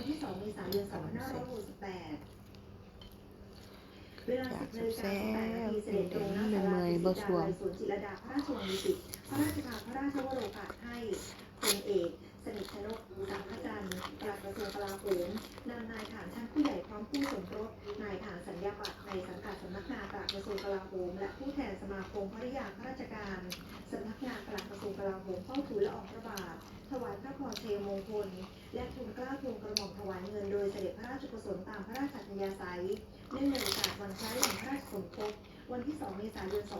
วันที่2เมษายน2568เวลา10นาฬิกา18นาทีเสด็จตรงหน้าศาลาสิตดารายสวนจิรดาพระราชวังดุสิตพระราชทานพระราชวโรกาสให้พลเอกสนิทชนกสังฆจันทร์ปลัดกระทรวงกลาโหมนำนายฐานชั้นผู้ใหญ่พร้อมผู้สมรสนายฐานสัญญาบัตรในสังกัดสำนักงานปลัดกระทรวงกลาโหมและผู้แทนสมาคมภริยาข้าราชการสำนักงานปลัดกระทรวงกลาโหมเข้าทูลละอองพระบาท ถวายพระพรชัยมงคล และทูลเกล้าทูลกระหม่อมถวายเงินโดยเสด็จพระราชกุศลตามพระราชอัธยาศัยเนื่องในโอกาสวันคล้ายวันพระราชสมภพวันที่ 2 เมษายน 2568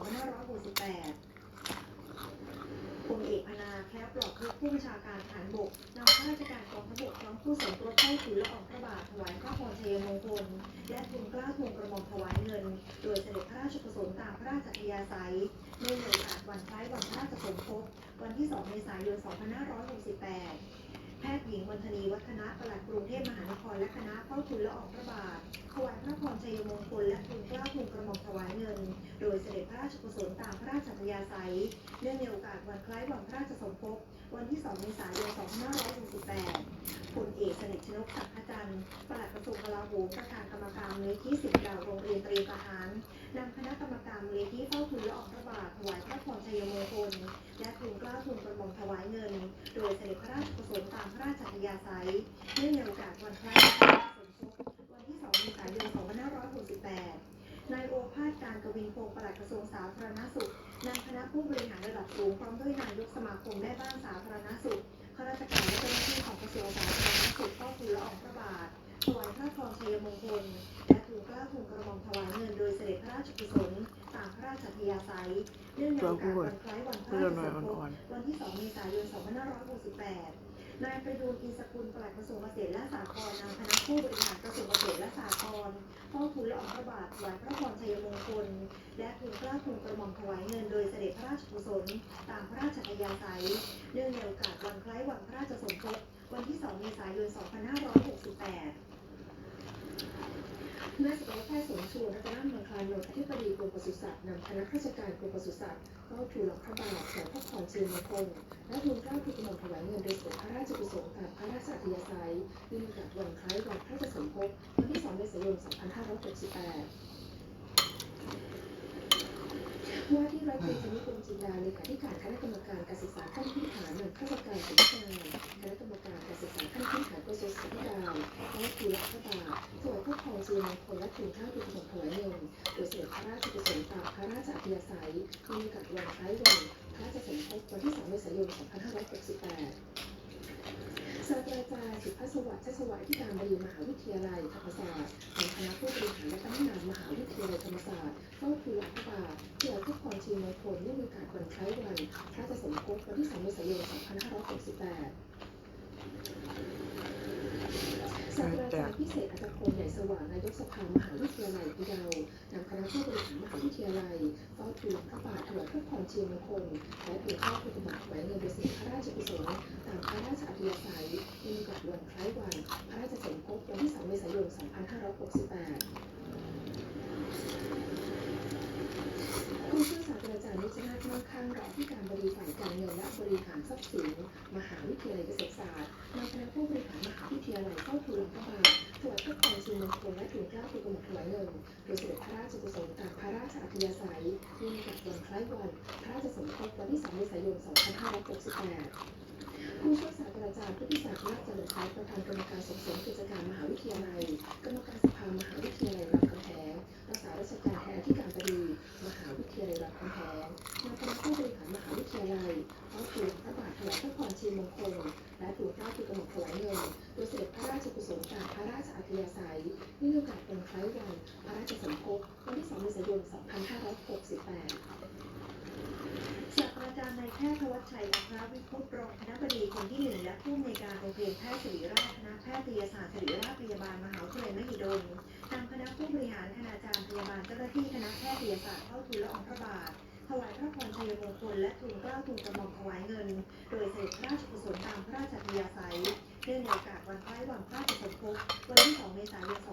พลเอกพนาแคล้วปลอดทุกผู้บัญชาการฐานบกนำข้าราชการกองทัพบกพร้อมผู้สมรสเข้าถือละอองพระบาทถวายพระพรชัยมงคล และทูลกล้าทูลกระหม่อมถวายเงิน โดยเสด็จพระราชกุศลตามพระราชอัธยาศัยเนื่องในโอกาสวันคล้ายวัน ที่ 2 เมษายน 2568 แพทย์หญิงวันธนีวัฒนะปลัดกรุงเทพมหานครและคณะเข้าทุนละอองพระบาทถวาย พระพรชัยมงคลและทุนกล้าทุนกระหม่อมถวายเงิน โดยเสด็จพระราชกุศลตามพระราชอัธยาศัยเนื่องในโอกาสวันคล้ายวันพระราชสมภพวันที่ 2 เมษายน 2568พลเอกสนิทชนกศักดิ์จันทร์ปลัดกระทรวงกลาโหมประธานกรรมการมูลนิธิสิทธิ์เก่าโรงเรียนเตรียมทหารนำคณะกรรมการมูลนิธิเข้าทุนละอองพระบาทถวายพระพรชัยมงคลและทุนกล้าทุนกระหม่อมถวายเงิน โดยเสด็จพระราชกุศลตามพระราชอัธยาศัยเนื่องในโอกาสวันคล้ายวันพระราชสมภพวันที่ 2 เมษายน 2568 นายโอภาส การกวินพงศ์ปลัดกระทรวงสาธารณสุขนำคณะผู้บริหารระดับสูงพร้อมด้วยนายกสมาคมแม่บ้านสาธารณสุขข้าราชการและเจ้าหน้าที่ของกระทรวงสาธารณสุขเข้าทูลละอองพระบาทถวายพระพรชัยมงคลและทูลกล้าทูลกระหม่อมถวายเงินโดยเสด็จพระราชกุศลตามพระราชธยาศัยเนื่องในโอกาสวันคล้ายวันพระเพื่อราชหสน่อยมภพวันที่ 2 เมษายน 2568 นายประยูนอินสกุลปลัดกระทรวงเกษตรและสหกรณ์นำคณะผู้บริหารกระทรวงเกษตรและสหกรณ์เฝ้าทูลละอองพระบาทถวายพระพรชัยมงคล และทูลกล้าทูลกระหม่อมถวายเงินโดยเสด็จพระราชกุศลตามพระราชอัธยาศัยเนื่องในโอกาสวันคล้ายวันพระราชสมภพวันที่ 2 เมษายน 2568 แพทย์สมชวนรัตนมังคลานนท์อธิบดีกรมปศุสัตว์นำคณะข้าราชการกรมปศุสัตว์เข้าทูลละพระบาทถวายพระพรชัยมงคลและทูลเกล้าทูลกระหม่อมถวายเงินโดยสด็จพระราชกุศลตามพระราชอัธยาศัยเนื่องในโอกาสวันคล้ายวันพระราชสมภพวันที่2เมษายน 2568ว่าที่ร้อยตรีชนิกรมจินดาเลขาธิการคณะกรรมการการศึกษาขั้นพื้นฐานหนำข้าราชการสำนักงานคณะกรรมการการศึกษาขั้น พื้นฐานกระทรวและทูลละพระบาทถวายพระพรชัยมงคลและทูลเกล้าทูลกระหม่อมถวายเงินโดยเสด็จพระราชกุศลตามพระราชอัธยาศัยในโอกาสวันคล้ายวันพระราชสมภพวันที่2เมษายน 2568ศาสตราจารย์สุภาสวัสดิ์ชัชวาธิการบดีมหาวิทยาลัยธรรมศาสตร์ในคณะผู้บริหารและพนักงนานมหาวิทยาลัยธรรมศาสตร์เข้าทูลละพระบาทถวายพระพรชัยมงคลเนื่องในโอกาสวันคล้ายวันพระราชสมภพวันที่2เมษายน 2568 ศาสตราจารย์ พิเศษอัตพลใหญ่สว่างนายกสภามหาวิทยาลัยพะเยานำคณะผู้บริหารมหาวิทยาลัยเฝ้าทูลพระบาทถวายพระพรชัยมงคลและทูลเกล้าทูลกระหม่อมถวายเงินโดเสด็จพระราชกุศลตามพระราชอัธยาศัยในโอกาสวันคล้ายวันพระราชสมภพวันที่2เมษายน 2568ผู้ช่วยศาสตราจารย์นิจนาถมั่งคั่งรองที่การบดีฝ่ายการเงินและบริหารทรัพย์สิน มหาวิทยาลัยเกษตรศาสตร์นำคณะผู้บริหารมหาวิทยาลัยเข้าทูลพระบาท ถวายพระพรชัยมงคลและทูลเกล้าทูลกระหม่อมถวายเงินโดยเสด็จพระราชกุศลตามพระราชอัธยาศัยในโอกาสวันคล้ายวันพระราชสมภพวันที่2เมษายน 2568ผู้ช่วยศาสตราจารย์พุทธิศักดิ์นาคเจริญชัยประธานกรรมการส่งเสริมกิจการมหาวิทยาลัย กรรมการสภามหาวิทยาลัยรามคำแหงรักษาราชการแทนที่การบดีมหาวิทยาลัยรามคำแหงนำคณะผู้บริหารมหาวิทยาลัยเข้าทูลพระบาทถวายพระพรชัยมงคล และทูลเก้าทูลกระหม่อมถวายเงิน ชอัธยาศัยเนื่องในโอกาสวันคล้ายวันพระราชสมภพวันที่2เมษายน 2568ศาสตราจารย์นายแพทย์ธวัชชัยอัครวิพุตรรองคณะบดีคนที่หนึ่งและผู้อำนวยการโรงเรียนแพทย์ศิริราชคณะแพทยศาสตร์ศิริราชพยาบาลมหาวิทยาลัยมหิดลนำคณะผู้บริหารคณาจารย์พยาบาลเจ้าหน้าที่คณะแพทยศาสตร์เข้าทูลละอองพระบาทถวายพระพรชัยมงคลและทูลเกล้าทูลกระหม่อมถวายเงิน โดยเสด็จพระราชกุศลตามพระราชอัธยาศัย นื่องในโอกาสวันคล้ายวันพระราชสมภพวันที่ 2 เมษายน 2568